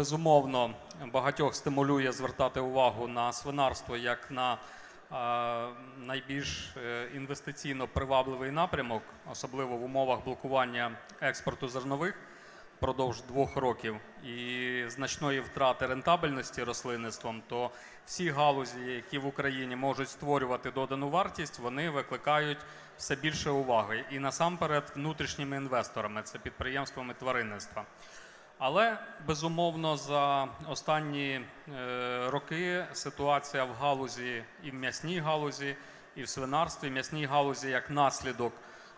Безумовно, багатьох стимулює звертати увагу на свинарство як на е, найбільш інвестиційно привабливий напрямок, особливо в умовах блокування експорту зернових впродовж двох років і значної втрати рентабельності рослинництвом, то всі галузі, які в Україні можуть створювати додану вартість, вони викликають все більше уваги. І насамперед внутрішніми інвесторами, це підприємствами тваринництва. Але безумовно за останні е, роки ситуація в галузі і в м'ясній галузі, і в свинарстві, м'ясній галузі як наслідок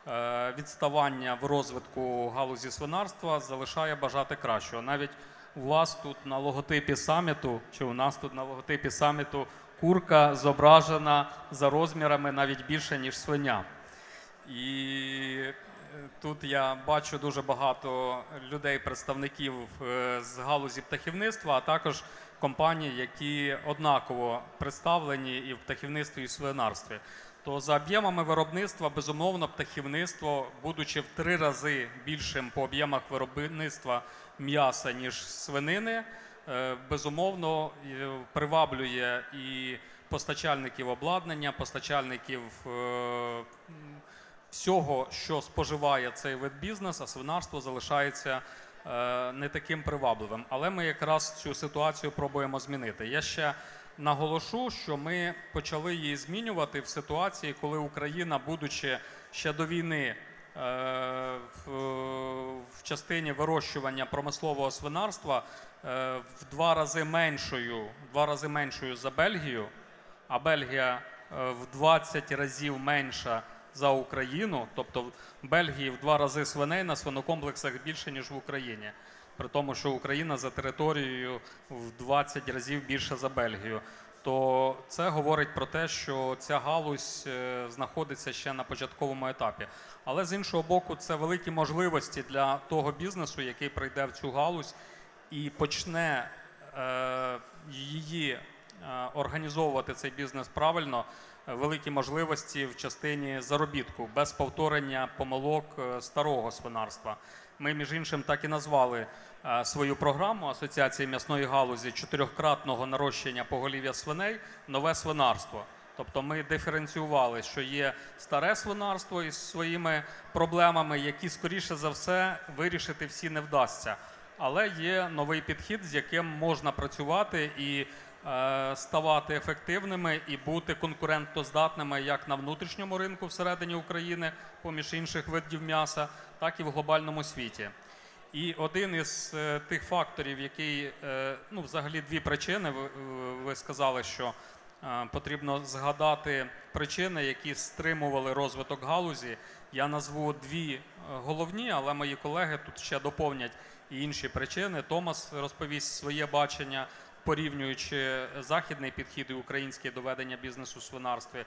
е, відставання в розвитку галузі свинарства залишає бажати кращого. Навіть у вас тут на логотипі саміту, чи у нас тут на логотипі саміту курка зображена за розмірами навіть більше ніж свиня. І тут я бачу дуже багато людей, представників е, з галузі птахівництва, а також компаній, які однаково представлені і в птахівництві, і в свинарстві. То за об'ємами виробництва, безумовно, птахівництво, будучи в три рази більшим по об'ємах виробництва м'яса, ніж свинини, е, безумовно приваблює і постачальників обладнання, постачальників е, всього, що споживає цей вид бізнес, а свинарство залишається е, не таким привабливим. Але ми якраз цю ситуацію пробуємо змінити. Я ще наголошу, що ми почали її змінювати в ситуації, коли Україна, будучи ще до війни. е, В, частині вирощування промислового свинарства е, в два рази меншою, два рази меншою за Бельгію, а Бельгія в 20 разів менша за Україну, тобто в Бельгії в два рази свиней на свинокомплексах більше, ніж в Україні. При тому, що Україна за територією в 20 разів більше за Бельгію. То це говорить про те, що ця галузь е, знаходиться ще на початковому етапі. Але з іншого боку, це великі можливості для того бізнесу, який прийде в цю галузь і почне е, її е, організовувати цей бізнес правильно, великі можливості в частині заробітку без повторення помилок е, старого свинарства. Ми, між іншим, так і назвали е, свою програму Асоціації м'ясної галузі чотирьохкратного нарощення поголів'я свиней нове свинарство. Тобто ми диференціювали, що є старе свинарство із своїми проблемами, які скоріше за все вирішити всі не вдасться. Але є новий підхід, з яким можна працювати і ставати ефективними і бути конкурентоздатними як на внутрішньому ринку всередині України, поміж інших видів м'яса, так і в глобальному світі. І один із е, тих факторів, який, е, ну, взагалі дві причини, ви, сказали, що е, потрібно згадати причини, які стримували розвиток галузі. Я назву дві е, головні, але мої колеги тут ще доповнять і інші причини. Томас розповість своє бачення, порівнюючи західний підхід і українське доведення бізнесу в свинарстві.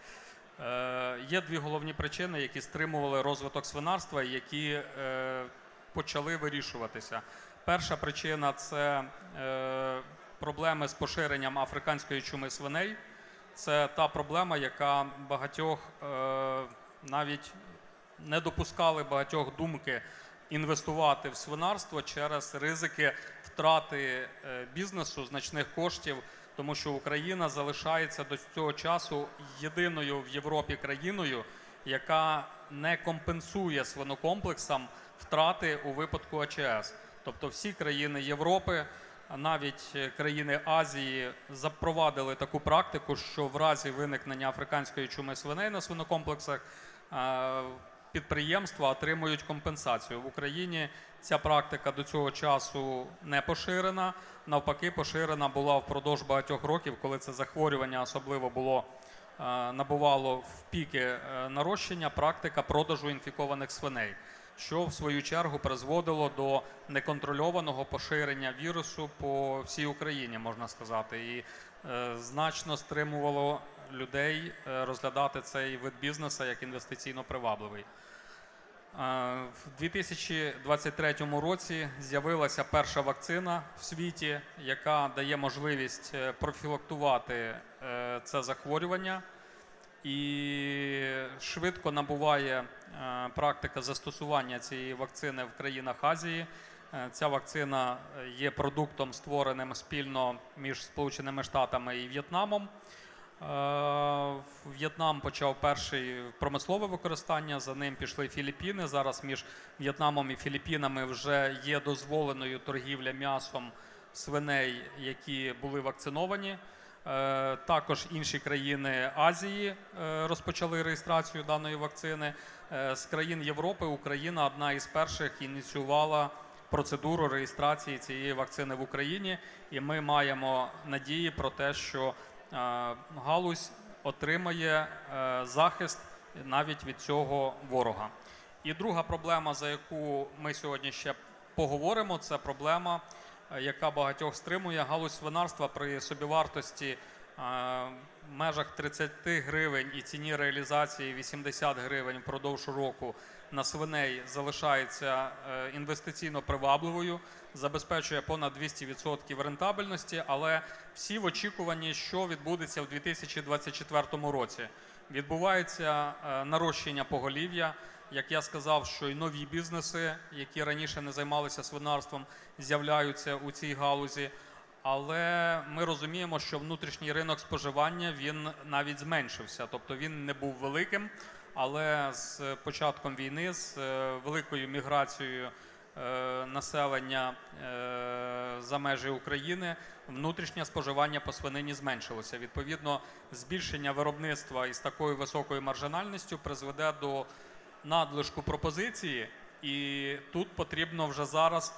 Е, Є дві головні причини, які стримували розвиток свинарства, які е, почали вирішуватися. Перша причина це е, проблеми з поширенням африканської чуми свиней. Це та проблема, яка багатьох навіть не допускали багатьох думки інвестувати в свинарство через ризики втрати е, бізнесу значних коштів, тому що Україна залишається до цього часу єдиною в Європі країною, яка не компенсує свинокомплексам втрати у випадку АЧС. Тобто всі країни Європи, а навіть е, країни Азії запровадили таку практику, що в разі виникнення африканської чуми свиней на свинокомплексах підприємства отримують компенсацію. В Україні ця практика до цього часу не поширена. Навпаки, поширена була впродовж багатьох років, коли це захворювання особливо було е, набувало в піки е, нарощення, практика продажу інфікованих свиней, що в свою чергу призводило до неконтрольованого поширення вірусу по всій Україні, можна сказати, і е, значно стримувало людей е, розглядати цей вид бізнесу як інвестиційно привабливий. Е, В 2023 році з'явилася перша вакцина в світі, яка дає можливість е, профілактувати це захворювання. І швидко набуває практика застосування цієї вакцини в країнах Азії. Ця вакцина є продуктом, створеним спільно між Сполученими Штатами і В'єтнамом. Е, В'єтнам почав перший промислове використання, за ним пішли Філіппіни. Зараз між В'єтнамом і Філіппінами вже є дозволеною торгівля м'ясом свиней, які були вакциновані. Е, Також інші країни Азії е, розпочали реєстрацію даної вакцини. З країн Європи Україна одна із перших ініціювала процедуру реєстрації цієї вакцини в Україні, і ми маємо надії про те, що галузь отримає е, захист навіть від цього ворога. І друга проблема, за яку ми сьогодні ще поговоримо, це проблема, е, яка багатьох стримує галузь свинарства при собівартості е, в межах 30 гривень і ціні реалізації 80 гривень впродовж року на свиней залишається е, інвестиційно привабливою, забезпечує понад 200% рентабельності, але всі в очікуванні, що відбудеться в 2024 році. Відбувається е, нарощення поголів'я. Як я сказав, що й нові бізнеси, які раніше не займалися свинарством, з'являються у цій галузі. Але ми розуміємо, що внутрішній ринок споживання він навіть зменшився, тобто він не був великим. Але з початком війни, з е, великою міграцією е, населення е, за межі України, внутрішнє споживання по свинині зменшилося. Відповідно, збільшення виробництва із такою високою маржинальністю призведе до надлишку пропозиції, і тут потрібно вже зараз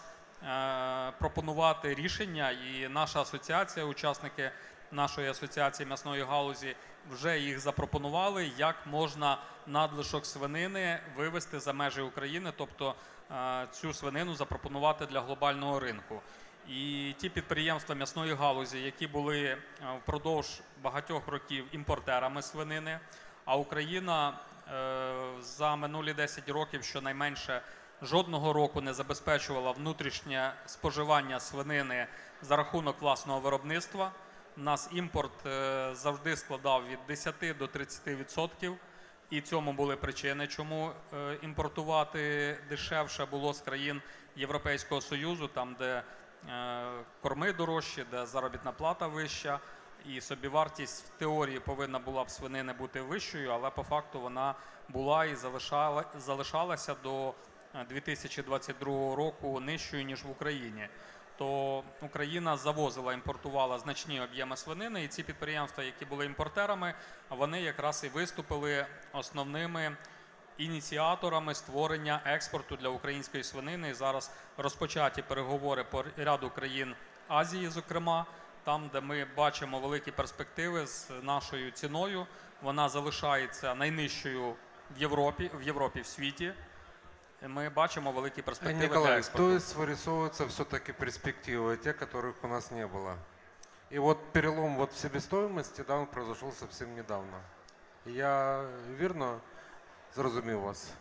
пропонувати рішення. І наша асоціація, учасники нашої асоціації м'ясної галузі, вже їх запропонували, як можна надлишок свинини вивести за межі України, тобто е, цю свинину запропонувати для глобального ринку. І ті підприємства м'ясної галузі, які були е, впродовж багатьох років імпортерами свинини, а Україна е, за минулі 10 років щонайменше жодного року не забезпечувала внутрішнє споживання свинини за рахунок власного виробництва. У нас імпорт е, завжди складав від 10 до 30%. І цьому були причини, чому е, імпортувати дешевше було з країн Європейського Союзу, там, де е, корми дорожчі, де заробітна плата вища, і собівартість в теорії повинна була б свинини бути вищою, але по факту вона була і залишала, залишалася до 2022 року нижчою ніж в Україні. То Україна завозила, імпортувала значні об'єми свинини, і ці підприємства, які були імпортерами, вони якраз і виступили основними ініціаторами створення експорту для української свинини. І зараз розпочаті переговори по ряду країн Азії, зокрема, там, де ми бачимо великі перспективи з нашою ціною. Вона залишається найнижчою в Європі, в Європі, в світі. І Ми бачимо великі перспективи для Николай, експорту. то есть вырисовываются все-таки перспективы, те, которых у нас не было. И вот перелом вот в себестоимости, да, он произошел совсем недавно. Я вірно зрозумів вас.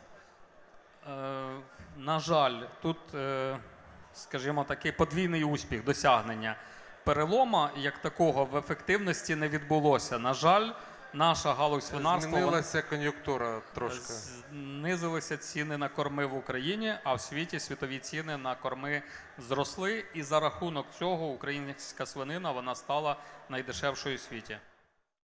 Е, на жаль, тут, е, скажімо, такий подвійний успіх досягнення перелома як такого в ефективності не відбулося. На жаль, наша галузь свинарства Змінилася кон'юнктура трошки. знизилися ціни на корми в Україні, а в світі світові ціни на корми зросли. І за рахунок цього українська свинина вона стала найдешевшою у світі.